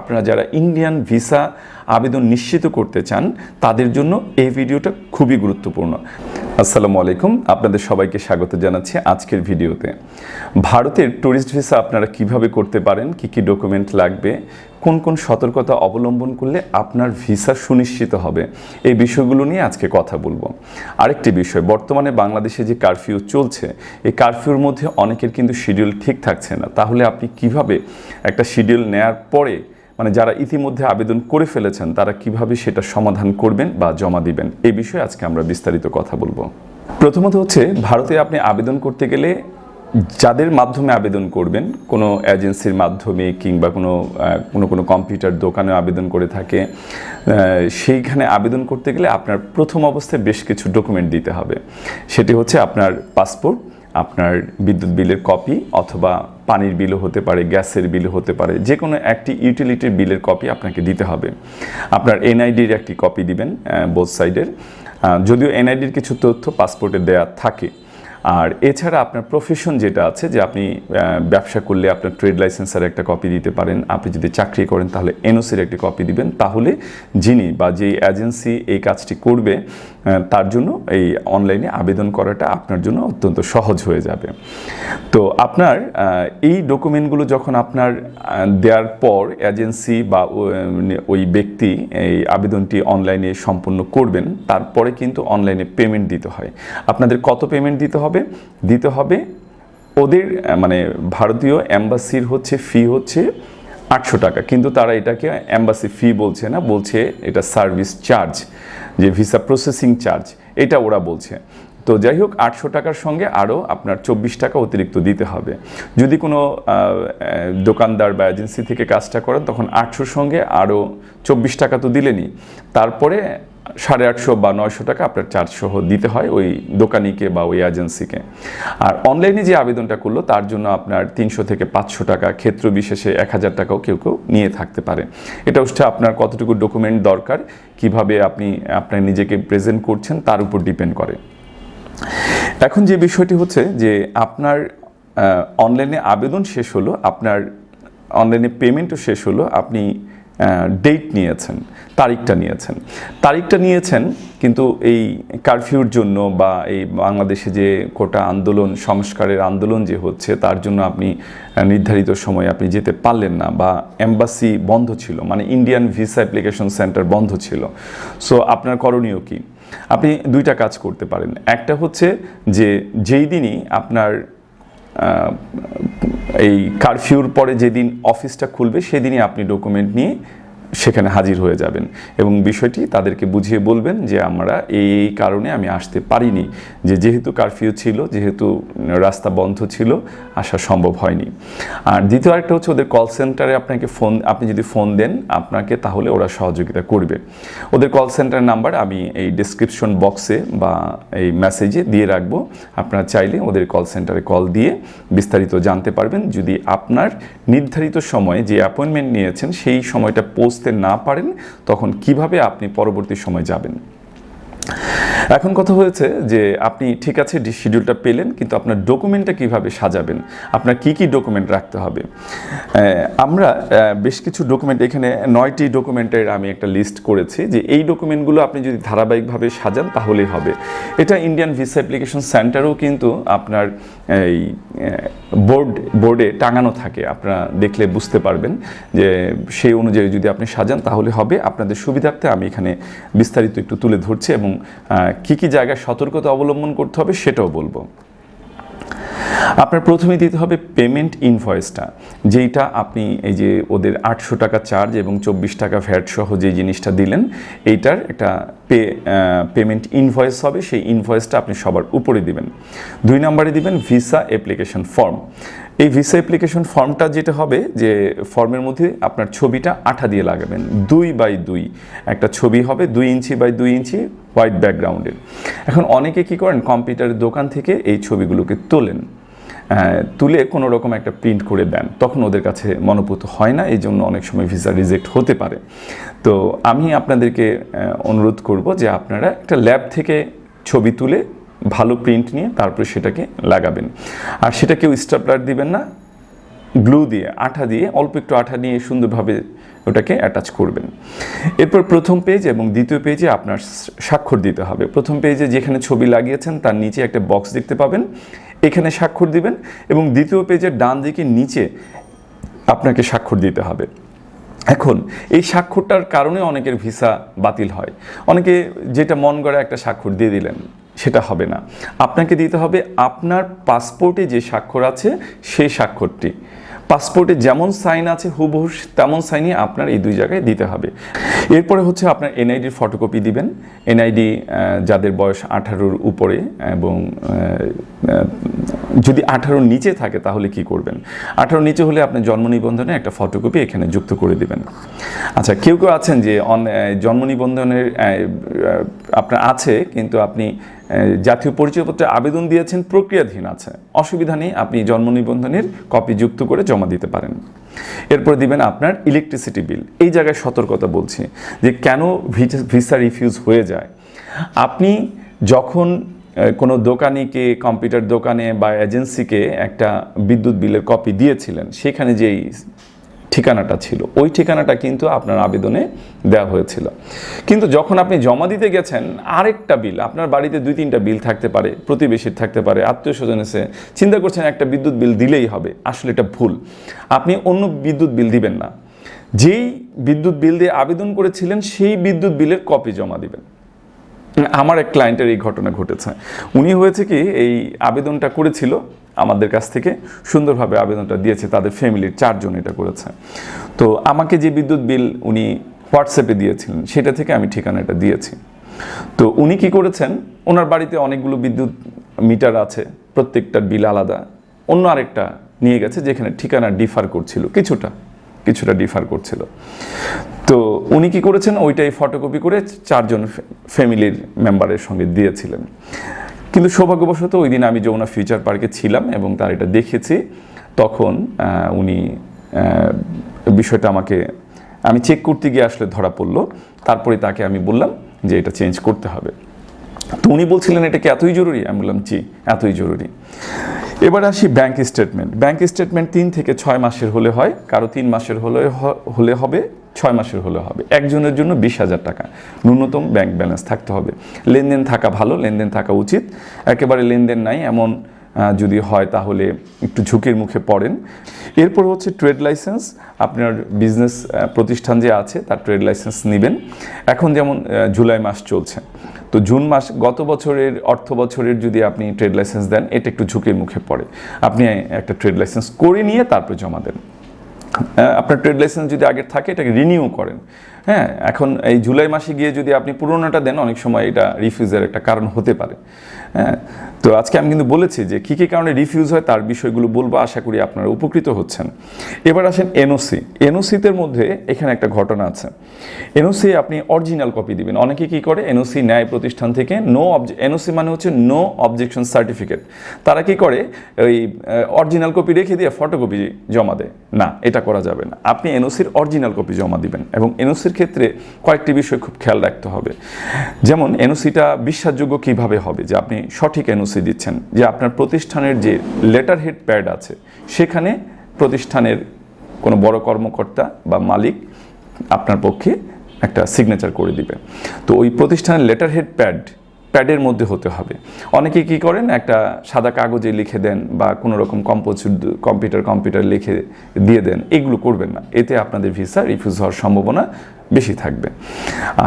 আপনারা যারা Indian visa আবেদন নিশ্চিত করতে চান, তাদের জন্য এই ভিডিওটা খুবই গুরুত্বপূর্ণ। আসসালামু আলাইকুম, আপনাদের সবাইকে স্বাগত জানাচ্ছি আজকের ভিডিওতে। ভারতের ট্যুরিস্ট ভিসা আপনারা কীভাবে করতে পারেন, কি কি ডকুমেন্ট লাগবে, কোন কোন সতর্কতা অবলম্বন করলে আপনার ভিসা সুনিশ্চিত হবে, এই বিষয়গুলো নিয়ে আজকে কথা বলব। আরেকটি বিষয়, বর্তমানে বাংলাদেশে যে কারফিউ চলছে, এই কারফিউর মধ্যে অনেকের কিন্তু শিডিউল ঠিক থাকছে না। তাহলে আপনি কীভাবে একটা শিডিউল নেয়ার পরে মানে যারা ইতিমধ্যে আবেদন করে ফেলেছেন, তারা কীভাবে সেটা সমাধান করবেন বা জমা দিবেন? এই বিষয়ে আজকে আমরা বিস্তারিত কথা বলব। প্রথমত হচ্ছে, ভারতে আপনি আবেদন করতে গেলে যাদের মাধ্যমে আবেদন করবেন, কোনো এজেন্সির মাধ্যমে কিংবা কোনো কোনো কোনো কম্পিউটার দোকানে আবেদন করে থাকে সেইখানে আবেদন করতে গেলে আপনার প্রথম অবস্থায় বেশ কিছু ডকুমেন্ট দিতে হবে। সেটি হচ্ছে আপনার পাসপোর্ট আপনার বিদ্যুৎ বিলের কপি অথবা পানির বিলও হতে পারে, গ্যাসের বিলও হতে পারে যে কোনো একটি ইউটিলিটির বিলের কপি আপনাকে দিতে হবে। আপনার এনআইডির একটি কপি দিবেন বোথ সাইডের যদিও এনআইডির কিছু তথ্য পাসপোর্টে দেয়া থাকে। আর এছাড়া আপনার প্রফেশন যেটা আছে, যে আপনি ব্যবসা করলে আপনার ট্রেড লাইসেন্সের একটা কপি দিতে পারেন, আপনি যদি চাকরি করেন তাহলে এনওসির একটি কপি দিবেন। তাহলে যিনি বা যেই এজেন্সি এই কাজটি করবে তার জন্য এই অনলাইনে আবেদন করাটা আপনার জন্য অত্যন্ত সহজ হয়ে যাবে। তো আপনার এই ডকুমেন্টগুলো যখন আপনার দেওয়ার পর এজেন্সি বা ওই ব্যক্তি এই আবেদনটি অনলাইনে সম্পন্ন করবেন, তারপরে কিন্তু অনলাইনে পেমেন্ট দিতে হয়। আপনাদের কত পেমেন্ট দিতে হবে? দিতে হবে ওদের মানে ভারতীয় অ্যাম্বাসির হচ্ছে ফি হচ্ছে আটশো টাকা। কিন্তু তারা এটাকে অ্যাম্বাসি ফি বলছে না, বলছে এটা সার্ভিস চার্জ যে ভিসা প্রসেসিং চার্জ এটা ওরা বলছে। তো যাই হোক আটশো টাকার সঙ্গে আরও আপনার চব্বিশ টাকা অতিরিক্ত দিতে হবে। যদি কোনো দোকানদার বা এজেন্সি থেকে কাজটা করেন, তখন আটশোর সঙ্গে আরও চব্বিশ টাকা তো দিলেনি তারপরে সাড়ে আটশো বা নয়শো টাকা আপনার চারশো দিতে হয় ওই দোকানিকে বা ওই এজেন্সিকে। আর অনলাইনে যে আবেদনটা করল, তার জন্য আপনার তিনশো থেকে পাঁচশো টাকা, ক্ষেত্র বিশেষে এক হাজার টাকাও কেউ কেউ নিয়ে থাকতে পারে। এটা হচ্ছে আপনার কতটুকু ডকুমেন্ট দরকার, কীভাবে আপনি, আপনার নিজেকে প্রেজেন্ট করছেন, তার উপর ডিপেন্ড করে। এখন যে বিষয়টি হচ্ছে যে আপনার অনলাইনে আবেদন শেষ হলো, আপনার অনলাইনে পেমেন্টও শেষ হলো, আপনি ডেট নিয়েছেন, তারিখটা নিয়েছেন। তারিখটা নিয়েছেন কিন্তু এই কারফিউর জন্য বা এই বাংলাদেশে যে কোটা আন্দোলন, সংস্কারের আন্দোলন যে হচ্ছে, তার জন্য আপনি নির্ধারিত সময়ে আপনি যেতে পারলেন না বা এম্বাসি বন্ধ ছিল মানে ইন্ডিয়ান ভিসা অ্যাপ্লিকেশন সেন্টার বন্ধ ছিল। সো আপনার করণীয় কী? আপনি দুইটা কাজ করতে পারেন। একটা হচ্ছে যে, যেই দিনই আপনার এই কারফিউর পরে যেদিন অফিসটা খুলবে সেদিনই আপনি ডকুমেন্ট নিয়ে সেখানে হাজির হয়ে যাবেন এবং বিষয়টি তাদেরকে বুঝিয়ে বলবেন যে আমরা এই কারণে আমি আসতে পারিনি, যে যেহেতু কারফিউ ছিল, যেহেতু রাস্তা বন্ধ ছিল, আসা সম্ভব হয়নি। আর দ্বিতীয় একটা হচ্ছে ওদের কল সেন্টারে আপনাকে ফোন আপনি যদি ফোন দেন আপনাকে তাহলে ওরা সহযোগিতা করবে। ওদের কল সেন্টার নাম্বার আমি এই ডিসক্রিপশন বক্সে বা এই মেসেজে দিয়ে রাখব। আপনারা চাইলে ওদের কল সেন্টারে কল দিয়ে বিস্তারিত জানতে পারবেন। যদি আপনার নির্ধারিত সময়ে যে অ্যাপয়েন্টমেন্ট নিয়েছেন, সেই সময়টা পৌঁছতে না পারেন, তখন কীভাবে আপনি পরবর্তী সময় যাবেন? এখন কথা হয়েছে যে আপনি ঠিক আছে শিডিউলটা পেলেন, কিন্তু আপনার ডকুমেন্টটা কীভাবে সাজাবেন? আপনার কি কি ডকুমেন্ট রাখতে হবে? আমরা বেশ কিছু ডকুমেন্ট এখানে নয়টি ডকুমেন্টের আমি একটা লিস্ট করেছি যে এই ডকুমেন্টগুলো আপনি যদি ধারাবাহিকভাবে সাজান, তাহলেই হবে। এটা ইন্ডিয়ান ভিসা অ্যাপ্লিকেশন সেন্টারও কিন্তু আপনার এই বোর্ড বোর্ডে টাঙানো থাকে। আপনারা দেখলে বুঝতে পারবেন যে সেই অনুযায়ী যদি আপনি সাজান, তাহলে হবে আপনাদের সুবিধার্থে আমি এখানে বিস্তারিত একটু তুলে ধরছি এবং কি কি জায়গায় সতর্কতা অবলম্বন করতে হবে সেটাও বলব। আপনার প্রথমে দিতে হবে পেমেন্ট ইনভয়েসটা যেইটা আপনি এই যে ওদের আটশো টাকা চার্জ এবং চব্বিশ টাকা ভ্যাট সহ যে জিনিসটা দিলেন, এইটার একটা পে পেমেন্ট ইনভয়েস হবে, সেই ইনভয়েসটা আপনি সবার উপরে দিবেন। দুই নম্বরে দিবেন ভিসা অ্যাপ্লিকেশন ফর্ম এই ভিসা অ্যাপ্লিকেশন ফর্মটা যেটা হবে, যে ফর্মের মধ্যে আপনার ছবিটা আঠা দিয়ে লাগাবেন। দুই বাই দুই। একটা ছবি হবে দুই ইঞ্চি বাই দুই ইঞ্চি হোয়াইট ব্যাকগ্রাউন্ডের এখন অনেকে কি করেন কম্পিউটারের দোকান থেকে এই ছবিগুলোকে তোলেন। তুলে কোনো রকম একটা প্রিন্ট করে দেন। তখন ওদের কাছে মনোপুত হয় না এই জন্য অনেক সময় ভিসা রিজেক্ট হতে পারে। তো আমি আপনাদেরকে অনুরোধ করব যে আপনারা একটা ল্যাব থেকে ছবি তুলে ভালো প্রিন্ট নিয়ে তারপরে সেটাকে লাগাবেন। আর সেটা কেউ স্টাপলার দিবেন না গ্লু দিয়ে, আঠা দিয়ে, অল্প একটু আঠা নিয়ে সুন্দরভাবে ওটাকে অ্যাটাচ করবেন। এরপর প্রথম পেজ এবং দ্বিতীয় পেজে আপনার স্বাক্ষর দিতে হবে। প্রথম পেজে যেখানে ছবি লাগিয়েছেন, তার নিচে একটা বক্স দেখতে পাবেন, এখানে স্বাক্ষর দিবেন এবং দ্বিতীয় পেজের ডান দিকে নিচে আপনাকে স্বাক্ষর দিতে হবে। এখন, এই স্বাক্ষরটার কারণে অনেকের ভিসা বাতিল হয়। অনেকে যেটা মন গড়া একটা স্বাক্ষর দিয়ে দিলেন। সেটা হবে না। আপনাকে দিতে হবে আপনার পাসপোর্টে যে স্বাক্ষর আছে, সেই স্বাক্ষরটি। পাসপোর্টে যেমন সাইন আছে, হুবহু তেমন সাইনই আপনার এই দুই জায়গায় দিতে হবে। এরপরে হচ্ছে আপনার এনআইডির ফটোকপি দিবেন। এনআইডি যাদের বয়স আঠারোর উপরে এবং যদি আঠারোর নিচে থাকে, তাহলে কি করবেন? আঠারোর নিচে হলে আপনার জন্ম নিবন্ধনে একটা ফটোকপি এখানে যুক্ত করে দিবেন। আচ্ছা কেউ কেউ আছেন যে জন্ম নিবন্ধনের আপনার আছে, কিন্তু আপনি জাতীয় পরিচয়পত্রে আবেদন দিয়েছেন, প্রক্রিয়াধীন আছে। অসুবিধা নেই, আপনি জন্ম নিবন্ধনের কপি যুক্ত করে জমা দিতে পারেন। এরপর দিবেন আপনার ইলেকট্রিসিটি বিল এই জায়গায় সতর্কতা বলছি যে কেন ভিসা রিফিউজ হয়ে যায়? আপনি যখন কোনো দোকানিকে কম্পিউটার দোকানে বা এজেন্সিকে একটা বিদ্যুৎ বিলের কপি দিয়েছিলেন, সেখানে যেই ঠিকানাটা ছিল। ওই ঠিকানাটা কিন্তু আপনার আবেদনে দেওয়া হয়েছিল। কিন্তু যখন আপনি জমা দিতে গেছেন, আরেকটা বিল, আপনার বাড়িতে দুই তিনটা বিল থাকতে পারে, প্রতিবেশীর থাকতে পারে, আত্মীয় স্বজন এসে চিন্তা করছেন একটা বিদ্যুৎ বিল দিলেই হবে, আসলে এটা ভুল। আপনি অন্য বিদ্যুৎ বিল দিবেন না। যেই বিদ্যুৎ বিল দিয়ে আবেদন করেছিলেন, সেই বিদ্যুৎ বিলের কপি জমা দিবেন। আমার এক ক্লায়েন্টের এই ঘটনা ঘটেছে। উনি হয়েছে কি, এই আবেদনটা করেছিল আমাদের কাছ থেকে সুন্দরভাবে আবেদনটা দিয়েছে, তাদের ফ্যামিলির চারজন এটা করেছে। তো আমাকে যে বিদ্যুৎ বিল উনি হোয়াটসঅ্যাপে দিয়েছিলেন, সেটা থেকে আমি ঠিকানাটা দিয়েছি। তো উনি কি করেছেন, ওনার বাড়িতে অনেকগুলো বিদ্যুৎ মিটার আছে প্রত্যেকটার বিল আলাদা। অন্য আরেকটা নিয়ে গেছে, যেখানে ঠিকানা ডিফার করছিল, কিছুটা কিছুটা ডিফার করছিল। তো উনি কি করেছেন, ওইটাই ফটোকপি করে চারজন ফ্যামিলির মেম্বারের সঙ্গে দিয়েছিলেন। কিন্তু সৌভাগ্যবশত ওই দিন আমি যমুনা ফিউচার পার্কে ছিলাম এবং তার এটা দেখেছি। তখন উনি বিষয়টা আমাকে, আমি চেক করতে গিয়ে আসলে ধরা পড়ল। তারপরে তাকে আমি বললাম যে এটা চেঞ্জ করতে হবে। তো উনি বলছিলেন, এটা কি এতই জরুরি? আমি বললাম, জি, এতই জরুরি। এবার আসি ব্যাংক স্টেটমেন্ট। ব্যাংক স্টেটমেন্ট তিন থেকে ছয় মাসের হলে হয়। কারও তিন মাসের হলে হলে হবে। ছয় মাসের হলে হবে। একজনের জন্য বিশ হাজার টাকা। ন্যূনতম ব্যাংক ব্যালেন্স থাকতে হবে। লেনদেন থাকা ভালো, লেনদেন থাকা উচিত। একেবারে লেনদেন নাই, এমন যদি হয় তাহলে একটু ঝুঁকির মুখে পড়েন। এরপর হচ্ছে ট্রেড লাইসেন্স আপনার বিজনেস প্রতিষ্ঠান যে আছে তার ট্রেড লাইসেন্স নেবেন। এখন যেমন জুলাই মাস চলছে। তো জুন মাস, গত বছরের, অর্থ বছরের যদি আপনি ট্রেড লাইসেন্স দেন, এটা একটু ঝুঁকির মুখে পড়ে। আপনি একটা ট্রেড লাইসেন্স করে নিয়ে তারপরে জমা দেন। আপনার ট্রেড লাইসেন্স যদি আগের থাকে এটাকে রিনিউ করেন। হ্যাঁ এখন এই জুলাই মাসে গিয়ে যদি আপনি পুরোনোটা দেন, অনেক সময় এটা রিফিউজের একটা কারণ হতে পারে। হ্যাঁ তো আজকে আমি কিন্তু বলেছি যে কী কী কারণে রিফিউজ হয় তার বিষয়গুলো বলব, আশা করি আপনারা উপকৃত হচ্ছেন। এবার আসেন এনওসি এনওসিতে মধ্যে এখানে একটা ঘটনা আছে। এনওসি আপনি অরিজিনাল কপি দিবেন। অনেকে কি করে? এনওসি ন্যায় প্রতিষ্ঠান থেকে নো অবজে এনওসি মানে হচ্ছে নো অবজেকশন সার্টিফিকেট তারা কি করে? ওই অরিজিনাল কপি রেখে দিয়ে ফটোকপি জমা দেয়। না, এটা করা যাবে না। আপনি এনওসির অরিজিনাল কপি জমা দিবেন এবং এনওসির ক্ষেত্রে কয়েকটি বিষয় খুব খেয়াল রাখতে হবে। যেমন, এনওসিটা বিশ্বাসযোগ্য কীভাবে হবে? যে আপনি সঠিক এনওসি দিচ্ছেন, যে আপনার প্রতিষ্ঠানের যে লেটার হেড প্যাড আছে, সেখানে প্রতিষ্ঠানের কোনো বড় কর্মকর্তা বা মালিক আপনার পক্ষে একটা সিগনেচার করে দিবে। তো ওই প্রতিষ্ঠানের লেটার হেড প্যাড প্যাডের মধ্যে হতে হবে। অনেকে কি করেন? একটা সাদা কাগজে লিখে দেন বা কোনো রকম কম্পোজ কম্পিউটার কম্পিউটার লিখে দিয়ে দেন। এগুলো করবেন না। এতে আপনাদের ভিসা রিফিউজ হওয়ার সম্ভাবনা বেশি থাকবে।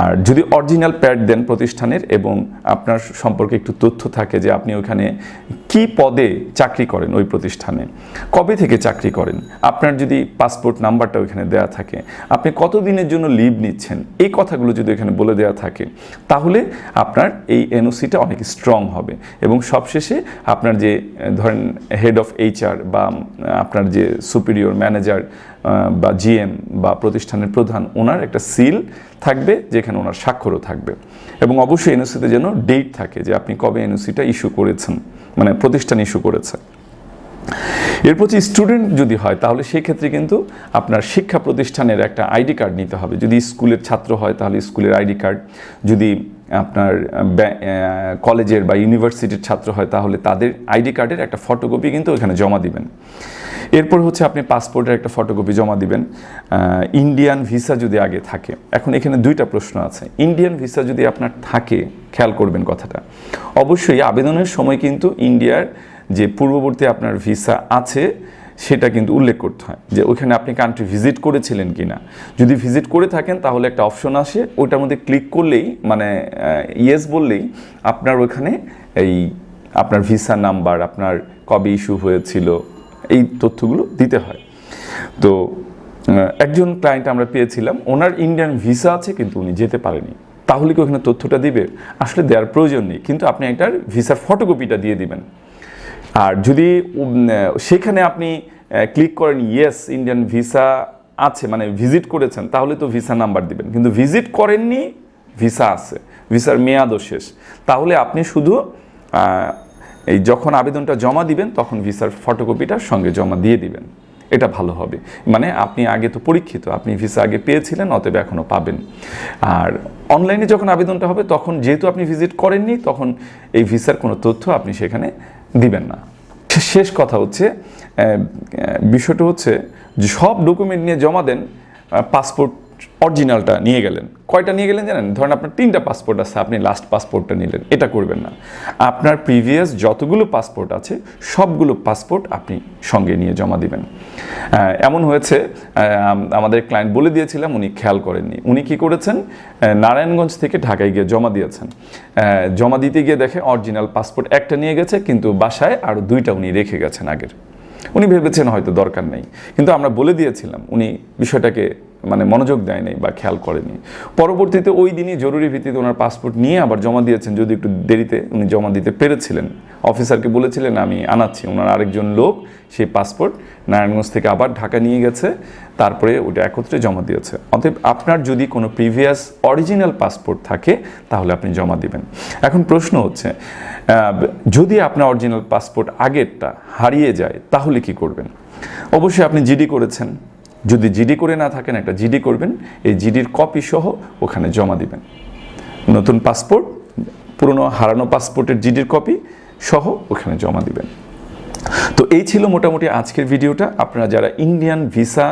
আর যদি অরিজিনাল প্যাড দেন প্রতিষ্ঠানের এবং আপনার সম্পর্কে একটু তথ্য থাকে যে আপনি ওখানে কি পদে চাকরি করেন ওই প্রতিষ্ঠানে, কবে থেকে চাকরি করেন, আপনার যদি পাসপোর্ট নাম্বারটা ওইখানে দেওয়া থাকে, আপনি কতদিনের জন্য লিভ নিচ্ছেন, এই কথাগুলো যদি এখানে বলে দেওয়া থাকে, তাহলে আপনার এই এনওসিটা অনেক স্ট্রং হবে এবং সবশেষে আপনার যে, ধরেন হেড অফ এইচআর বা আপনার যে সুপিরিয়র ম্যানেজার বা জিএম বা প্রতিষ্ঠানের প্রধান ওনার একটা সিল থাকবে, যেখানে ওনার স্বাক্ষরও থাকবে। এবং অবশ্যই এনওসিতে যেন ডেট থাকে যে আপনি কবে এনওসিটা ইস্যু করেছেন মানে প্রতিষ্ঠান ইস্যু করেছে। এরপর যে স্টুডেন্ট যদি হয়, তাহলে সেই ক্ষেত্রে কিন্তু আপনার শিক্ষা প্রতিষ্ঠানের একটা আইডি কার্ড নিতে হবে। যদি স্কুলের ছাত্র হয়, তাহলে স্কুলের আইডি কার্ড যদি আপনার কলেজের বা ইউনিভার্সিটির ছাত্র হয়, তাহলে তাদের আইডি কার্ডের একটা ফটোকপি কিন্তু এখানে জমা দিবেন। এরপর হচ্ছে আপনি পাসপোর্টের একটা ফটোকপি জমা দিবেন। ইন্ডিয়ান ভিসা যদি আগে থাকে, এখন এখানে দুইটা প্রশ্ন আছে। ইন্ডিয়ান ভিসা যদি আপনার থাকে, খেয়াল করবেন কথাটা। অবশ্যই আবেদনের সময় কিন্তু ইন্ডিয়ার যে পূর্ববর্তী আপনার ভিসা আছে, সেটা কিন্তু উল্লেখ করতে হয় যে ওইখানে আপনি কান্ট্রি ভিজিট করেছিলেন কি না যদি ভিজিট করে থাকেন, তাহলে একটা অপশন আসে। ওইটার মধ্যে ক্লিক করলেই মানে ইয়েস বললেই আপনার ওখানে এই আপনার ভিসা নাম্বার আপনার কবে ইস্যু হয়েছিল এই তথ্যগুলো দিতে হয়। তো একজন ক্লায়েন্ট আমরা পেয়েছিলাম, ওনার ইন্ডিয়ান ভিসা আছে কিন্তু উনি যেতে পারেনি। তাহলে কি ওখানে তথ্যটা দিবে? আসলে দেওয়ার প্রয়োজন নেই, কিন্তু আপনি একটার ভিসার ফটোকপিটা দিয়ে দিবেন। আর যদি সেখানে আপনি ক্লিক করেন ইয়েস ইন্ডিয়ান ভিসা আছে মানে ভিজিট করেছেন, তাহলে তো ভিসা নাম্বার দিবেন। কিন্তু ভিজিট করেননি ভিসা আছে ভিসার মেয়াদও শেষ। তাহলে আপনি শুধু এই যখন আবেদনটা জমা দিবেন, তখন ভিসার ফটোকপিটা সঙ্গে জমা দিয়ে দিবেন। এটা ভালো হবে। মানে আপনি আগে তো পরীক্ষিত, আপনি ভিসা আগে পেয়েছিলেন, অতএব এখনও পাবেন। আর অনলাইনে যখন আবেদনটা হবে, তখন যেহেতু আপনি ভিজিট করেননি, তখন এই ভিসার কোনো তথ্য আপনি সেখানে দিবেন না। শেষ কথা হচ্ছে বিষয়টা হচ্ছে যে সব ডকুমেন্ট নিয়ে জমা দেন পাসপোর্ট অরিজিনালটা নিয়ে গেলেন। কয়টা নিয়ে গেলেন জানেন? ধরেন আপনার তিনটা পাসপোর্ট আছে, আপনি লাস্ট পাসপোর্টটা নিলেন। এটা করবেন না। আপনার প্রিভিয়াস যতগুলো পাসপোর্ট আছে, সবগুলো পাসপোর্ট আপনি সঙ্গে নিয়ে জমা দিবেন। এমন হয়েছে আমাদের ক্লায়েন্ট বলে দিয়েছিলাম, উনি খেয়াল করেননি। উনি কি করেছেন? নারায়ণগঞ্জ থেকে ঢাকায় গিয়ে জমা দিয়েছেন। জমা দিতে গিয়ে দেখে অরিজিনাল পাসপোর্ট একটা নিয়ে গেছে, কিন্তু বাসায় আরও দুইটা উনি রেখে গেছেন আগের। উনি ভেবেছেন হয়তো দরকার নেই। কিন্তু আমরা বলে দিয়েছিলাম, উনি বিষয়টাকে মানে মনোযোগ দেয় নাই বা খেয়াল করেনি। পরবর্তীতে ওই দিনই জরুরি ভিত্তিতে ওনার পাসপোর্ট নিয়ে আবার জমা দিয়েছেন, যদি একটু দেরিতে উনি জমা দিতে পেরেছিলেন। অফিসারকে বলেছিলেন, আমি আনাচ্ছি। ওনার আরেকজন লোক সেই পাসপোর্ট নারায়ণগঞ্জ থেকে আবার ঢাকা নিয়ে গেছে, তারপরে ওটা একত্রে জমা দিয়েছে। অতএব আপনার যদি কোনো প্রিভিয়াস অরিজিনাল পাসপোর্ট থাকে, তাহলে আপনি জমা দিবেন। এখন প্রশ্ন হচ্ছে যদি আপনার অরিজিনাল পাসপোর্ট আগেরটা হারিয়ে যায়, তাহলে কি করবেন? অবশ্যই আপনি জিডি করেছেন। যদি জিডি করে না থাকেন, একটা জিডি করবেন, এই জিডির কপি সহ ওখানে জমা দিবেন। নতুন পাসপোর্ট পুরনো হারানো পাসপোর্টের জিডির কপি সহ ওখানে জমা দিবেন। তো এই ছিল মোটামুটি আজকের ভিডিওটা। আপনারা যারা ইন্ডিয়ান ভিসা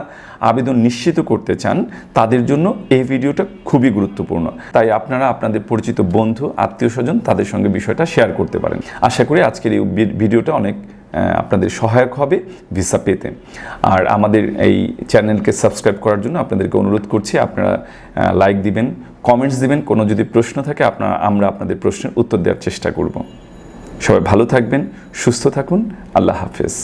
আবেদন নিশ্চিত করতে চান, তাদের জন্য এই ভিডিওটা খুবই গুরুত্বপূর্ণ। তাই আপনারা আপনাদের পরিচিত বন্ধু, আত্মীয় স্বজন তাদের সঙ্গে বিষয়টা শেয়ার করতে পারেন। আশা করি আজকের এই ভিডিওটা অনেক আপনাদের সহায়ক হবে ভিসা পেতে। আর আমাদের এই চ্যানেলকে সাবস্ক্রাইব করার জন্য আপনাদেরকে অনুরোধ করছি, আপনারা লাইক দিবেন কমেন্টস দিবেন, কোনো যদি প্রশ্ন থাকে আপনারা আমরা আপনাদের প্রশ্নের উত্তর দেওয়ার চেষ্টা করব। সবাই ভালো থাকবেন, সুস্থ থাকুন, আল্লাহ হাফেজ।